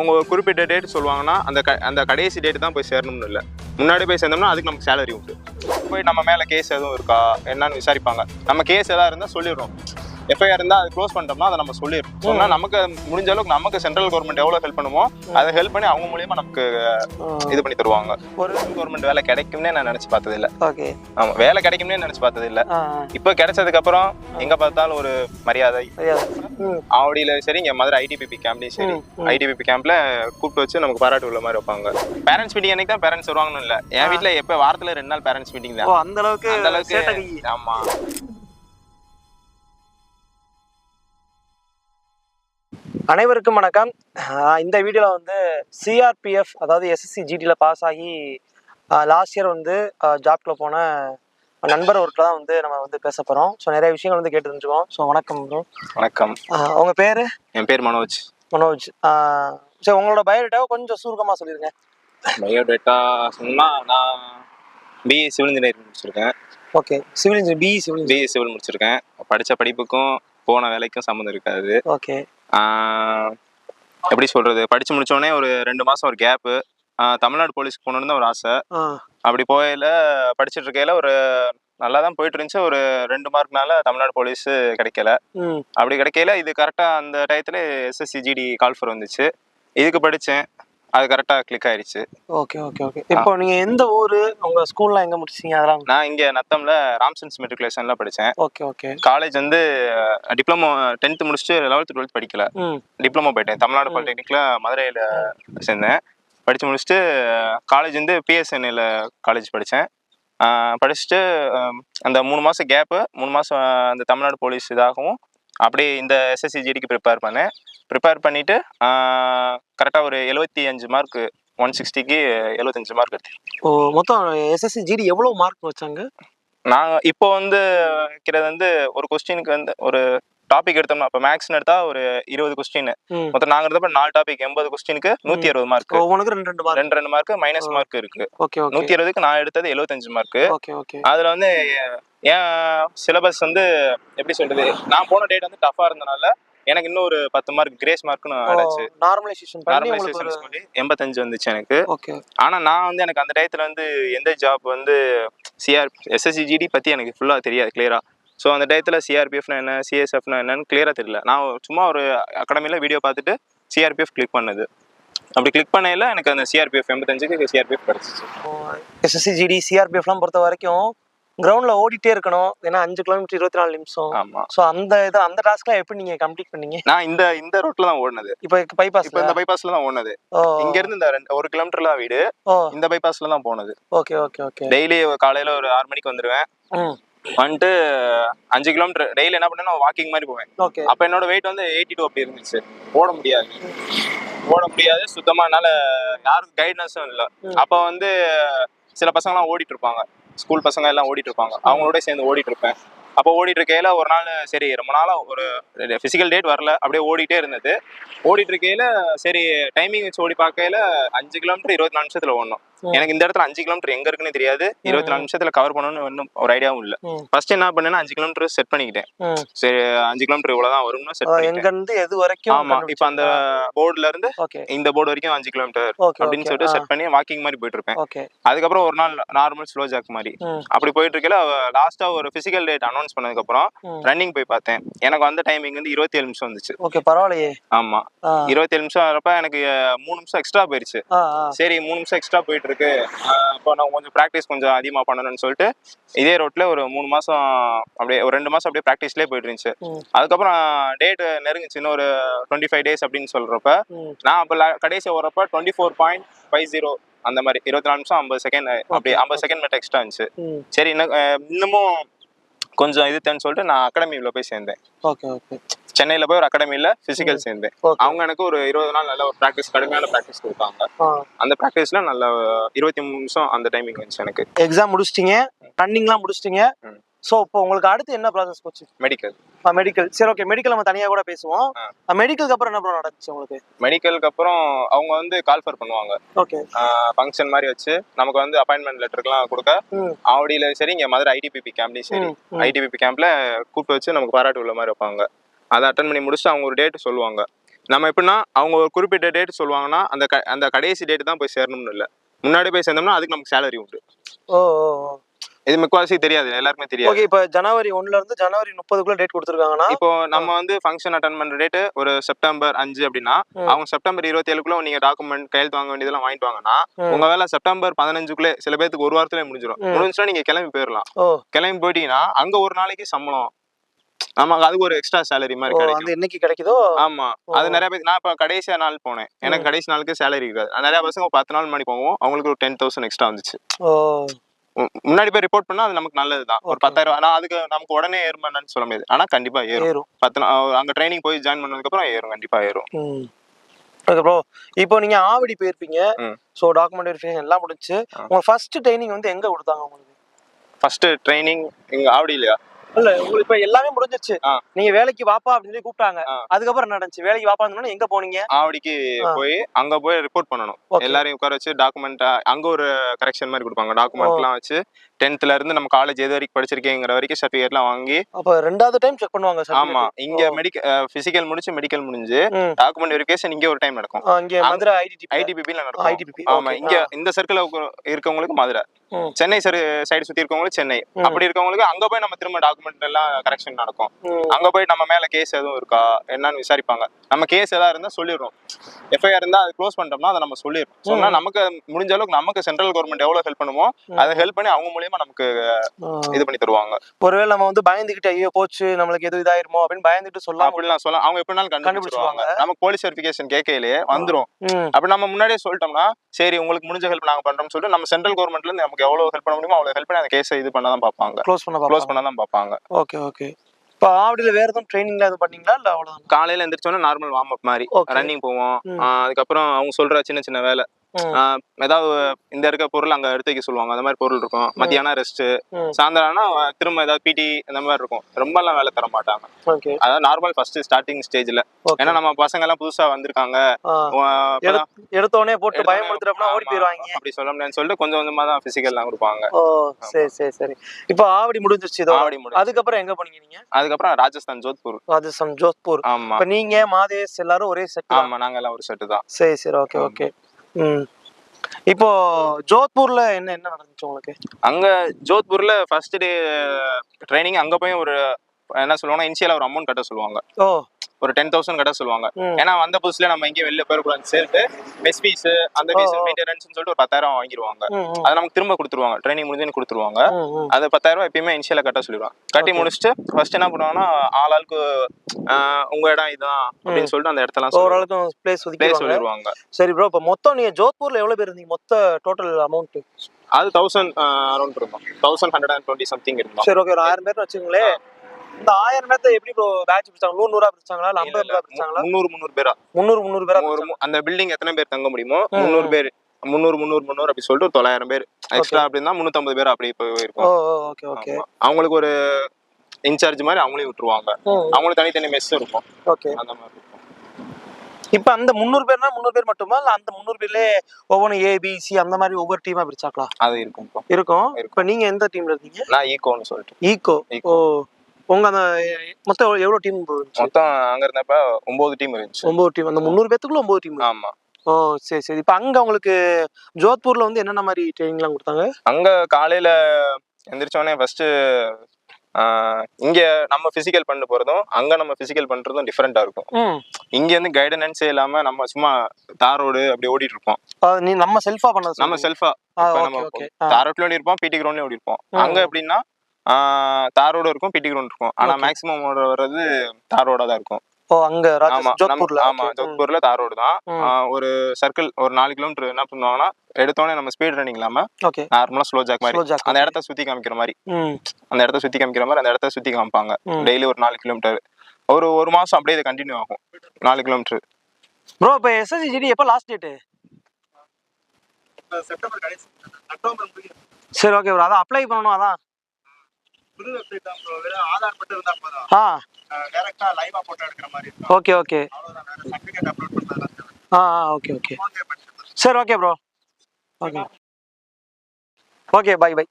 அவங்க குறிப்பிட்ட டேட் சொல்லுவாங்கன்னா அந்த க அந்த கடைசி டேட் தான் போய் சேரணும்னு இல்லை. முன்னாடி போய் சேர்ந்தோம்னா அதுக்கு நமக்கு சேலரி உண்டு. போய் நம்ம மேலே கேஸ் எதுவும் இருக்கா? என்னன்னு விசாரிப்பாங்க. நம்ம கேஸ் எதாவது இருந்தால் சொல்லிடுறோம். எஃப்ஐஆர் இருந்தால் அது க்ளோஸ் பண்ணிட்டோம்னா அதை நம்ம சொல்லிடுறோம் சொன்னால் நமக்கு முடிஞ்ச அளவுக்கு நமக்கு சென்ட்ரல் கவர்மெண்ட் எவ்வளோ ஹெல்ப் பண்ணுமோ அதை ஹெல்ப் பண்ணி அவங்க மூலியமா நமக்கு இது பண்ணி தருவாங்க. ஒரு கவர்மெண்ட் வேலை கிடைக்கும்னே நான் நினச்சி பார்த்தது இல்லை ஓகே. ஆமாம் வேலை கிடைக்கும்னே நினச்சி பார்த்தது இல்லை இப்போ கிடைச்சதுக்கு அப்புறம் எங்கே பார்த்தாலும் ஒரு மரியாதை. ஆவடியில சரி இங்க மதுரை ஐடிபிபி கேம்ப்லயும் சரி. ஐடிபிபி கேம்ப்ல கூப்பிட்டு வச்சு நமக்கு பாராட்டு உள்ள மாதிரி வைப்பாங்க. பேரண்ட்ஸ் மீட்டிங் அன்னைக்கு தான் பேரண்ட்ஸ் வருவாங்கன்னு இல்ல. என் வீட்ல எப்ப வாரத்துல ரெண்டு நாள் பேரண்ட்ஸ் மீட்டிங் தான். அந்த அளவுக்கு அந்த அளவுக்கு சேட்டை அனைவருக்கும் வணக்கம். இந்த வீடியோவில் வந்து சிஆர்பிஎஃப் அதாவது எஸ்எஸ்சி ஜிடியில் பாஸ் ஆகி லாஸ்ட் இயர் வந்து ஜாப்ல போன நண்பர் ஒருத்தர் தான் வந்து நம்ம வந்து பேச போகிறோம் ஸோ நிறைய விஷயங்கள் வந்து கேட்டு தெரிஞ்சுக்கோம் ஸோ வணக்கம் ப்ரோ வணக்கம். உங்கள் பேர்? என் பேர் மனோஜ். மனோஜ். சரி உங்களோட பயோடேட்டாவை கொஞ்சம் சுருக்கமாக சொல்லிடுங்க பயோடேட்டா சொன்னா நான் பிஇ சிவில் இன்ஜினியரிங் முடிச்சிருக்கேன். Okay civil engineer BE civil BE civil முடிச்சிருக்கேன். படிச்ச படிப்புக்கும் போன வேலைக்கும் சம்மந்தம் இருக்காது. ஓகே எப்படி சொல்றது? படிச்சு முடிச்ச உடனே ஒரு ரெண்டு மாசம் ஒரு கேப்பு தமிழ்நாடு போலீஸ்க்கு போகணுன்னு தான் ஒரு ஆசை. அப்படி போகையில படிச்சுட்டு இருக்கையில ஒரு நல்லா தான் போயிட்டு இருந்துச்சு ஒரு ரெண்டு மார்க்னால தமிழ்நாடு போலீஸ் கிடைக்கல. அப்படி கிடைக்கையில இது கரெக்டாக அந்த டயத்துல எஸ்எஸ்சி ஜிடி கால்ஃபர் வந்துச்சு. இதுக்கு படித்தேன் அது கரெக்டாக கிளிக் ஆயிருச்சு. ஓகே ஓகே ஓகே இப்போ நீங்கள் எந்த ஊர்? உங்கள் ஸ்கூல்லாம் எங்கே முடிச்சீங்க? அதெல்லாம் நான் இங்கே நத்தம்ல ராம்சன்ஸ் மெட்ரிகுலேஷன்ல படித்தேன் ஓகே ஓகே காலேஜ் வந்து டிப்ளமோ டென்த்து முடிச்சுட்டு லெவல்த்து டுவெல்த் படிக்கல. டிப்ளமோ போயிட்டேன். தமிழ்நாடு பாலிடெக்னிக்ல மதுரையில் சேர்ந்தேன். படித்து முடிச்சுட்டு காலேஜ் வந்து பிஎஸ்என்எல் காலேஜ் படித்தேன் படிச்சுட்டு அந்த மூணு மாதம் கேப்பு மூணு மாதம் அந்த தமிழ்நாடு போலீஸ் இதாகவும் அப்படியே இந்த எஸ்எஸ்சி ஜிடிக்கு ப்ரிப்பேர் பண்ணேன். ப்ரிப்பேர் பண்ணிவிட்டு கரெக்டாக ஒரு எழுபத்தி அஞ்சு மார்க் ஒன் சிக்ஸ்டிக்கு எழுபத்தஞ்சு மார்க் எடுத்தேன். ஓ மொத்தம் எஸ்எஸ்சி ஜிடி எவ்வளோ மார்க் வச்சாங்க? நாங்கள் இப்போ வந்து வைக்கிறது வந்து ஒரு கொஸ்டினுக்கு வந்து ஒரு டாபிக் எடுத்தோம்னா இப்போ மேக்ஸ்னு எடுத்தா ஒரு இருபது கொஸ்டின் மொத்தம் நாங்கள் எடுத்தப்ப நாலு டாபிக் எண்பது கொஸ்டினுக்கு நூற்றி அறுபது மார்க் ஒவ்வொன்றுக்கு ரெண்டு ரெண்டு ரெண்டு ரெண்டு மார்க் மைனஸ் மார்க் இருக்கு. நூத்தி இருபதுக்கு நான் எடுத்தது எழுபத்தஞ்சு மார்க் அதுல வந்து என் சிலபஸ் வந்து எப்படி சொல்றது நான் போன டேட் வந்து டஃபா இருந்தனால எனக்கு இன்னும் ஒரு பத்து மார்க் கிரேஸ் மார்க்னு ஆயிடுச்சு. நார்மலைசேஷன் நார்மலைசேஷன் சொல்லி எண்பத்தஞ்சு வந்துச்சு எனக்கு. ஓகே. ஆனா நான் வந்து எனக்கு அந்த டயத்துல வந்து எந்த ஜாப் வந்து சிஆர் எஸ்எஸ்சி ஜிடி பத்தி எனக்கு ஃபுல்லா தெரியாது கிளியரா ஸோ அந்த டயத்துல சிஆர்பிஎஃப்னா என்ன சிஎஸ்எஃப்னா என்னன்னு கிளியரா தெரியல. நான் சும்மா ஒரு அகாடமில வீடியோ பார்த்துட்டு சிஆர்பிஎஃப் கிளிக் பண்ணது. அப்படி கிளிக் பண்ணையில எனக்கு அந்த சிஆர்பிஎஃப் எண்பத்தஞ்சுக்கு சிஆர்பிஎஃப் கிடைச்சிச்சு. எஸ்எஸ்சி ஜிடி சிஆர்பிஎஃப்லாம் பொறுத்த வரைக்கும் கிரவுண்ட்ல ஓடிட்டே இருக்கணும். ஏன்னா அஞ்சு கிலோமீட்டர் இருபத்தி நாலு நிமிஷம். ஆமா. ஸோ அந்த இது அந்த டாஸ்க்லாம் எப்படி நீங்க கம்ப்ளீட் பண்ணீங்க? நான் இந்த இந்த ரோட்ல தான் ஓடுனது. இப்போ பைபாஸ் இப்போ இந்த பைபாஸ்ல தான் ஓடுனது. ஓ. இங்க இருந்து இந்த ரெண்டு ஒரு கிலோமீட்டர்ல வீடு. இந்த பைபாஸ்ல தான் போனது. Okay okay okay. டெய்லி காலையில ஒரு ஆறு மணிக்கு வந்துருவேன். ம். வந்துட்டு அஞ்சு கிலோமீட்டர் டெய்லி என்ன பண்ணேன்னா வாக்கிங் மாதிரி போவேன். அப்ப என்னோட வெயிட் வந்து எயிட்டி டூ அப்படி இருந்துச்சு. ஓட முடியாது. ஓட முடியாது. சுத்தமா என்னால யாருக்கும் கைட்னஸும் இல்லை. அப்ப வந்து சில பசங்கலாம் ஓடிட்டு இருப்பாங்க. ஸ்கூல் பசங்க எல்லாம் ஓடிட்டு இருப்பாங்க. அவங்களோட சேர்ந்து ஓடிட்டு இருப்பேன். அப்போ ஓடிட்டு இருக்கையில ஒரு நாள் சரி ரொம்ப நாளா ஒரு பிசிக்கல் டேட் வரல அப்படியே ஓடிட்டே இருந்தது. ஓடிட்டு இருக்கையில சரி டைமிங் வச்சு ஓடி பார்க்கையில அஞ்சு கிலோமீட்டர் இருபத்தி நாலு நிமிஷத்துல ஓடணும். எனக்கு இந்த இடத்துல அஞ்சு கிலோமீட்டர் எங்க இருக்குன்னு தெரியாது. இருபத்தி நாலு நிமிஷத்துல கவர் பண்ணணும்னு ஒன்றும் ஒரு ஐடியாவும் இல்லை. ஃபர்ஸ்ட் என்ன பண்ணேன்னா அஞ்சு கிலோமீட்டர் செட் பண்ணிக்கிட்டேன். சரி அஞ்சு கிலோமீட்டர் இவ்வளவுதான் வரும்னு செட் பண்ணிட்டேன் இருந்து எது வரைக்கும் ஆமா இப்போ அந்த போர்டுல இருந்து இந்த போர்டு வரைக்கும் அஞ்சு கிலோமீட்டர் அப்படின்னு சொல்லிட்டு செட் பண்ணி வாக்கிங் மாதிரி போயிட்டு இருப்பேன். அதுக்கப்புறம் ஒரு நாள் நார்மல் ஸ்லோ ஜாக் மாதிரி. அப்படி போயிட்டு இருக்கல லாஸ்டா ஒரு பிசிக்கல் டேட் அனௌன்ஸ் பண்ணதுக்கு அப்புறம் ம். ரன்னிங் போய் பார்த்தேன். எனக்கு வந்த டைமிங் வந்து இருபத்தி ஏழு நிமிஷம் வந்துச்சு. ஓகே பரவாயில்லையே. ஆமா. இருபத்தி ஏழு நிமிஷம் வரப்ப எனக்கு மூணு நிமிஷம் எக்ஸ்ட்ரா போயிருச்சு. சரி மூணு நிமிஷம் எக்ஸ்ட்ரா போயிட்டு இருக்கு அப்போ நான் கொஞ்சம் ப்ராக்டிஸ் கொஞ்சம் அதிகமா பண்ணணும்னு சொல்லிட்டு இதே ரோட்ல ஒரு மூணு மாசம் அப்படியே ஒரு ரெண்டு மாசம் அப்படியே ப்ராக்டிஸ்லேயே போயிட்டு இருந்துச்சு. அதுக்கப்புறம் டேட் நெருங்குச்சு. இன்னும் ஒரு டுவெண்ட்டி ஃபைவ் டேஸ் அப்படின்னு சொல்றப்ப நான் அப்போ கடைசி ஓடுறப்ப twenty four point five zero அந்த மாதிரி இருபத்தி நாலு நிமிஷம் ஐம்பது செகண்ட் அப்படி ஐம்பது செகண்ட் மட்டும் எக்ஸ்ட்ரா இருந்துச்சு. சரி இன்னும் இன்னமும் கொஞ்சம் இது தேன்னு சொல்லிட்டு நான் அகாடமியில் போய் சேர்ந்தேன். Okay okay. சென்னையில் போய் ஒரு அகாடமியில் ஃபிசிக்கல் சேர்ந்தேன். அவங்க எனக்கு ஒரு இருபது நாள் நல்ல ஒரு ப்ராக்டிஸ் கடுமையான ப்ராக்டிஸ் கொடுத்தாங்க. அந்த ப்ராக்டிஸில் நல்ல இருபத்தி மூணு நிமிஷம் அந்த டைமிங் வந்துச்சு எனக்கு. எக்ஸாம் முடிச்சிட்டீங்க ரன்னிங்லாம் முடிச்சிட்டீங்க. ஸோ இப்போ உங்களுக்கு அடுத்து என்ன ப்ராசஸ் போச்சு? மெடிக்கல் மெடிக்கல் சரி ஓகே மெடிக்கல் நம்ம தனியாக கூட பேசுவோம். ஆ. மெடிக்கலுக்கு அப்புறம் என்ன ப்ரோ நடந்துச்சு உங்களுக்கு? மெடிக்கலுக்கு அப்புறம் அவங்க வந்து கால்ஃபர் பண்ணுவாங்க. ஓகே ஃபங்க்ஷன் மாதிரி வச்சு நமக்கு வந்து அப்பாயின்மெண்ட் லெட்டருக்குலாம் கொடுக்க. ஆவடியில் சரி இங்கே மதுரை ஐடிபிபி கேம்ப்லேயும் சரி. ஐடிபிபி கேம்ப்ல கூப்பிட்டு வச்சு நமக்கு பாராட்டு உள்ள மாதிரி வைப்பாங்க. அதை அட்டன் பண்ணி முடிச்சுட்டு அவங்க ஒரு டேட் சொல்லுவாங்க. நம்ம எப்படின்னா அவங்க ஒரு குறிப்பிட்ட டேட் சொல்லுவாங்கன்னா அந்த அந்த கடைசி டேட் தான் போய் சேரணும்னு இல்லை. முன்னாடி போய் சேர்ந்தோம்னா அதுக்கு நமக்கு சேலரி உண்டு. ஓ. இது முக்கால்வாசி தெரியாது எல்லாருக்குமே தெரியாது. ஓகே இப்போ ஜனவரி ஒண்ணுல இருந்து ஜனவரி முப்பதுக்குள்ள டேட் கொடுத்துருக்காங்கன்னா இப்போ நம்ம வந்து ஃபங்க்ஷன் அட்டன் பண்ற டேட் ஒரு செப்டம்பர் அஞ்சு அப்படின்னா. அவங்க செப்டம்பர் இருபத்தி ஏழுக்குள்ள நீங்க டாக்குமெண்ட் கையெழுத்து வாங்க வேண்டியதெல்லாம் வாங்கிட்டு வாங்கன்னா. உங்க வேலை செப்டம்பர் பதினஞ்சுக்குள்ளே சில பேருக்கு ஒரு வாரத்துல முடிஞ்சிடும் ம். முடிஞ்சுன்னா நீங்க கிளம்பி போயிடலாம். கிளம்பி போயிட்டீங்கன்னா அங்க ஒரு நாளைக்கு சம்பளம். நமக்கு அதுக்கு ஒரு எக்ஸ்ட்ரா சேலரி மாதிரி கிடைக்கும். என்னைக்கு கிடைக்குதோ? ஆமா அது நிறைய பேர் நான் இப்போ கடைசியா நாள் போனேன். எனக்கு கடைசி நாளுக்கு சேலரி இருக்காது. நிறைய பசங்க பத்து நாள் முன்னாடி போவோம் அவங்களுக்கு ஒரு டென் தௌசண்ட் எக்ஸ்ட்ரா வந்துச்சு. முன்னாடி போய் ரிப்போர்ட் பண்ணா அது நமக்கு நல்லது தான் ஒரு. பத்தாயிரம் ஆனா அதுக்கு நமக்கு உடனே ஏறுமான்னு சொல்ல முடியாது. ஆனா கண்டிப்பா ஏறும். பத்து அங்க ட்ரைனிங் போய் ஜாயின் பண்ணதுக்கு அப்புறம் ஏறும். கண்டிப்பா ஏறும். ம். ஓகே ப்ரோ இப்போ நீங்க ஆவடி போயிருப்பீங்க. ஸோ டாக்குமெண்ட் வெரிஃபிகேஷன் எல்லாம் முடிச்சு. உங்க ஃபர்ஸ்ட் ட்ரைனிங் வந்து எங்க கொடுத்தாங்க உங்களுக்கு? ஃபர்ஸ்ட் ட்ரைனிங் இங்க ஆவடி இல்லையா இல்ல உங்களுக்கு இப்ப எல்லாமே முடிஞ்சிருச்சு. நீங்க வேலைக்கு வாப்பா அப்படின்னு சொல்லி கூப்பிட்டாங்க. அதுக்கப்புறம் என்ன நடந்துச்சு வேலைக்கு வாப்பான்னு எங்க போனீங்க ஆவடிக்கு. போய் அங்க போய் ரிப்போர்ட் பண்ணணும். எல்லாரையும் உட்கார வச்சு டாக்குமெண்ட் அங்க ஒரு கரெக்ஷன் மாதிரி கொடுப்பாங்க டாக்குமெண்ட் எல்லாம் வச்சு டென்த்ல இருந்து நம்ம காலேஜ் எது வரைக்கும் படிச்சிருக்கேங்கிற வரைக்கும் சர்டிஃபிகேட்லாம் வாங்கி அப்ப ரெண்டாவது டைம் செக் பண்ணுவாங்க ஆமா. இங்க. மெடிக்கல் பிசிக்கல் முடிச்சு மெடிக்கல் முடிஞ்சு. டாக்குமெண்ட் வெரிஃபிகேஷன் இங்க ஒரு டைம் நடக்கும் இங்க மதுரை ஐடிபிபில நடக்கும் ITBP, ஆமா. இங்க. இந்த சர்க்கிள் இருக்கவங்களுக்கு மதுரை. சென்னை சைடு சுத்தி இருக்கவங்களுக்கு சென்னை. அப்படி இருக்கவங்களுக்கு அங்க போய் நம்ம திரும்ப டாக்குமெண்ட் எல்லாம் கரெக்ஷன் நடக்கும். அங்க போய் நம்ம மேல கேஸ் எதுவும் இருக்கா? என்னன்னு விசாரிப்பாங்க. நம்ம கேஸ் ஏதாவது இருந்தா சொல்லிடுறோம். எஃப்ஐஆர் இருந்தா அது க்ளோஸ் பண்ணிட்டோம்னா அதை நம்ம சொல்லிடுறோம். சொன்னா நமக்கு முடிஞ்ச அளவுக்கு நமக்கு சென்ட்ரல் கவர்மெண்ட் எவ்வளவு ஹெல்ப் பண்ணுமோ அதை ஹெல்ப் பண்ணி அவங்க மூலியமா நமக்கு. இது பண்ணி தருவாங்க. ஒருவேளை நம்ம வந்து பயந்துகிட்டு ஐயோ போச்சு நம்மளுக்கு எதுவும் இதாயிருமோ அப்படின்னு பயந்துட்டு சொல்லாம அப்படிலாம் சொல்ல அவங்க எப்படினாலும் கண்டுபிடிச்சிருவாங்க. நமக்கு போலீஸ் வெரிஃபிகேஷன் கேட்கையிலே வந்துரும். அப்படி நம்ம முன்னாடியே சொல்லிட்டோம்னா சரி உங்களுக்கு முடிஞ்ச ஹெல்ப் நாங்க பண்றோம்னு சொல்லிட்டு நம்ம சென்ட்ரல் கவர்மெண்ட்ல இருந்து நமக்கு எவ்வளவு ஹெல்ப் பண்ண முடியுமோ அவ்வளவு ஹெல்ப் பண்ணி அந்த கேஸை இது பண்ண தான் பார்ப்பாங்க. க்ளோஸ் பண்ண க்ளோஸ் பண்ண தான் பார்ப்பாங்க. Okay okay. இப்போ ஆவடியில வேற எதுவும் ட்ரைனிங்ல எதுவும் பண்ணீங்களா? இல்ல அவ்வளவுதான்? காலையில எந்திரிச்சோன்னா நார்மல் வார்ம் அப் மாதிரி. ரன்னிங் போவோம். அதுக்கப்புறம் அவங்க சொல்ற சின்ன சின்ன வேலை. ஏதாவது இந்த இருக்க பொருள் அங்க எடுத்து வைக்க சொல்லுவாங்க. அந்த மாதிரி பொருள் இருக்கும். மத்தியானம் ரெஸ்ட். சாயந்தரம்னா திரும்ப ஏதாவது பிடி அந்த மாதிரி இருக்கும். ரொம்ப எல்லாம் வேலை தர மாட்டாங்க. அதாவது நார்மல் ஃபர்ஸ்ட் ஸ்டார்டிங் ஸ்டேஜ்ல ஏன்னா நம்ம பசங்க எல்லாம் புதுசா வந்திருக்காங்க. எடுத்தோடனே போட்டு எடுத்தோடனே பயமுறுத்துறப்பனா ஓடி போயிருவாங்க. அப்படி சொல்ல முடியாதுன்னு சொல்லிட்டு கொஞ்சம் கொஞ்சமா தான் பிசிக்கல்லாம் கொடுப்பாங்க. ஓ சரி சரி சரி. இப்போ ஆவடி முடிஞ்சிருச்சு இதோ. ஆவடி முடிஞ்சு. அதுக்கப்புறம் எங்க போனீங்க நீங்க? அதுக்கப்புறம் ராஜஸ்தான் ஜோத்பூர். ராஜஸ்தான் ஜோத்பூர். ஆமா. இப்போ நீங்க மாதேஷ் எல்லாரும் ஒரே செட் ஆமா நாங்க எல்லாம் ஒரு செட்டு தான். சரி சரி. ஓகே. ஓகே. இப்போ ஜோத்பூர்ல என்ன என்ன நடந்துச்சு உங்களுக்கு? அங்க ஜோத்பூர்ல ஃபர்ஸ்ட் டே ட்ரைனிங் அங்க போய் ஒரு என்ன சொல்லுவாங்கன்னா இனிஷியலா ஒரு அமௌண்ட் கட்ட சொல்லுவாங்க. ஓ. ஒரு டென் தௌசண்ட் கட்ட சொல்லுவாங்க. ஏன்னா வந்த புதுசுல நம்ம எங்கேயும் வெளில போயிடக்கூடாதுன்னு சொல்லிட்டு மெஸ் ஃபீஸ் அந்த ஃபீஸ். மெயின்டெனன்ஸ் சொல்லிட்டு ஒரு பத்தாயிரம் வாங்கிடுவாங்க அதை நமக்கு திரும்ப கொடுத்துருவாங்க. ட்ரைனிங் முடிஞ்சுன்னு கொடுத்துருவாங்க. அது பத்தாயிரம் எப்பயுமே இனிஷியலா கட்ட சொல்லிடுவாங்க. கட்டி. முடிச்சுட்டு ஃபர்ஸ்ட் என்ன பண்ணுவாங்கன்னா ஆள் ஆளுக்கு உங்க இடம் இதான் அப்படின்னு சொல்லிட்டு அந்த இடத்தெல்லாம் ஓரளவுக்கு பிளேஸ் பிளேஸ் சொல்லிடுவாங்க. சரி ப்ரோ இப்போ மொத்தம் நீங்க ஜோத்பூர்ல எவ்வளவு பேர் இருந்தீங்க? மொத்த டோட்டல் அமௌண்ட் அது தௌசண்ட் அரௌண்ட் இருந்தோம் thousand hundred and twenty something இருந்தோம். சரி ஓகே ஒரு ஆயிரம் பேர் வச்சுங்களேன் இந்த ஆயிரம் பேர்த்த எப்படி ப்ரோ பேட்ச் பிடிச்சாங்க? நூறு நூறா பிடிச்சாங்களா? இல்ல ஐம்பது நூறா பிடிச்சாங்களா? முந்நூறு முந்நூறு பேரா? முந்நூறு முந்நூறு பேரா அந்த பில்டிங் எத்தனை பேர் தங்க முடியுமோ. முந்நூறு பேர். முந்நூறு முந்நூறு முந்நூறு அப்படி சொல்லிட்டு ஒரு தொள்ளாயிரம் பேர். எக்ஸ்ட்ரா அப்படின்னா முந்நூத்தம்பது பேர் அப்படி ஓ போயிருக்கும் ஓகே ஓகே. அவங்களுக்கு ஒரு இன்சார்ஜ் மாதிரி அவங்களையும் விட்டுருவாங்க. அவங்களுக்கு தனித்தனி மெஸ் இருக்கும். ஓகே. அந்த மாதிரி இருக்கும். இப்போ அந்த முந்நூறு பேர்னா முந்நூறு பேர் மட்டுமா? இல்ல அந்த முந்நூறு பேர்லயே ஒவ்வொன்றும் ஏ பி சி அந்த மாதிரி ஒவ்வொரு டீமா பிரிச்சாங்களா? அது இருக்கும் இருக்கும். இருக்கும். இப்போ நீங்க எந்த டீம்ல இருக்கீங்க? நான் ஈகோன்னு சொல்லிட்டு. ஈகோ. ஓ. உங்க அந்த மொத்தம் எவ்வளவு- டீம் மொத்தம் அங்க இருந்தப்ப ஒன்பது டீம் இருந்துச்சு. ஒன்பது டீம் அந்த முந்நூறு பேத்துக்குள்ள ஒன்பது டீம் ஆமா. ஓ சரி சரி. இப்போ அங்க உங்களுக்கு ஜோத்பூர்ல வந்து என்னென்ன மாதிரி ட்ரைனிங்லாம் கொடுத்தாங்க? அங்க காலையில எந்திரிச்சோடனே ஃபர்ஸ்ட் இங்க நம்ம பிசிக்கல் பண்ண போறதும் அங்க நம்ம பிசிக்கல் பண்றதும் டிஃப்ரெண்டா இருக்கும். இங்க இருந்து கைடனன்ஸே இல்லாம நம்ம சும்மா தார் ரோடு அப்படி ஓடிட்டு இருப்போம். நீ நம்ம செல்ஃபா பண்ணது நம்ம செல்ஃபா நம்ம ரோட்ல ஓடி இருப்போம் பிடி கிரவுண்ட்ல ஓடி இருப்போம். அங்க எப்படின்னா தார் ரோடு இருக்கும் பிடி கிரவுண்ட் இருக்கும். ஆனா. மேக்ஸிமம் வர்றது தார் ரோடா தான் இருக்கும். ஓ அங்க ஆமா ஜோத்பூர்ல? ஆமா. ஜோத்பூர்ல தார் ரோடு தான் ஒரு சர்க்கிள் ஒரு நாலு கிலோமீட்டர் என்ன பண்ணுவாங்கன்னா எடுத்தோடனே நம்ம ஸ்பீட் ரன்னிங் இல்லாம ஓகே. நார்மலா ஸ்லோ ஜாக் மாதிரி. அந்த. இடத்த சுத்தி காமிக்கிற மாதிரி. அந்த இடத்த சுத்தி காமிக்கிற மாதிரி அந்த இடத்த சுத்தி காமிப்பாங்க. டெய்லி ஒரு நாலு கிலோமீட்டர் ஒரு ஒரு மாசம் அப்படியே இது கண்டினியூ ஆகும். நாலு கிலோமீட்டர் ப்ரோ இப்போ எஸ்எஸ்சி ஜிடி எப்போ லாஸ்ட் டேட்டு சரி ஓகே ப்ரோ அதான் அப்ளை பண்ணணும் அதான். ஆ. டைரக்டா லைவா போட்டோ எடுக்கிற மாதிரி இருக்கும். ஓகே ஓகே ஆ ஆ ஓகே ஓகே சரி okay bro okay okay bye bye